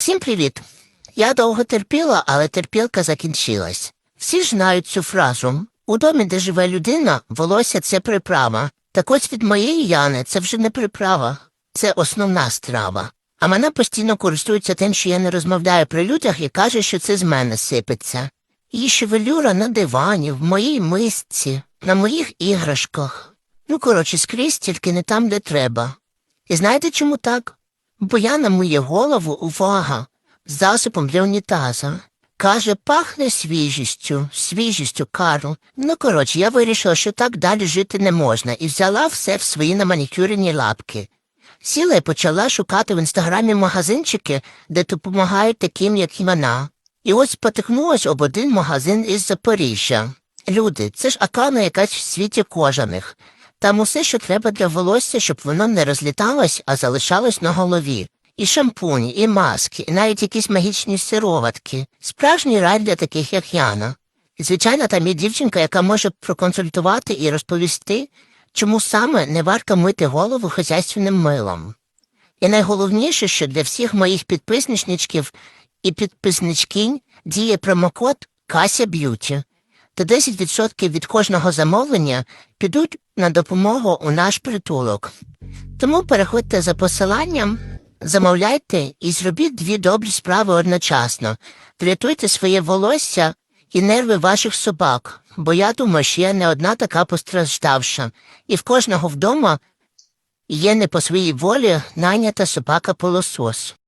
Всім привіт! Я довго терпіла, але терпілка закінчилась. Всі знають цю фразу. У домі, де живе людина, волосся це приправа. Так ось від моєї Яни це вже не приправа, це основна страва. А мене постійно користується тим, що я не розмовляю при людях і каже, що це з мене сипеться. Її шевелюра на дивані, в моїй мисці, на моїх іграшках. Ну, коротше, скрізь тільки не там, де треба. І знаєте чому так? Бо я на мою голову увага з засобом для унітаза. Каже, пахне свіжістю, свіжістю, Карл. Ну, коротше, я вирішила, що так далі жити не можна, і взяла все в свої наманікюрені лапки. Сіла і почала шукати в інстаграмі магазинчики, де допомагають таким, як і вона. І ось спотикнулась об один магазин із Запоріжжя. Люди, це ж акана якась в світі кожаних. Там усе, що треба для волосся, щоб воно не розліталось, а залишалось на голові. І шампуні, і маски, і навіть якісь магічні сироватки. Справжній рай для таких, як Яна. Звичайно, там є дівчинка, яка може проконсультувати і розповісти, чому саме не варто мити голову хазяйственним милом. І найголовніше, що для всіх моїх підписничничків і підписничкінь діє промокод Кася Б'юті. Та 10% від кожного замовлення підуть на допомогу у наш притулок. Тому переходьте за посиланням, замовляйте і зробіть дві добрі справи одночасно. Врятуйте своє волосся і нерви ваших собак, бо я думаю, що я не одна така постраждавша, і в кожного вдома є не по своїй волі найнята собака полосос.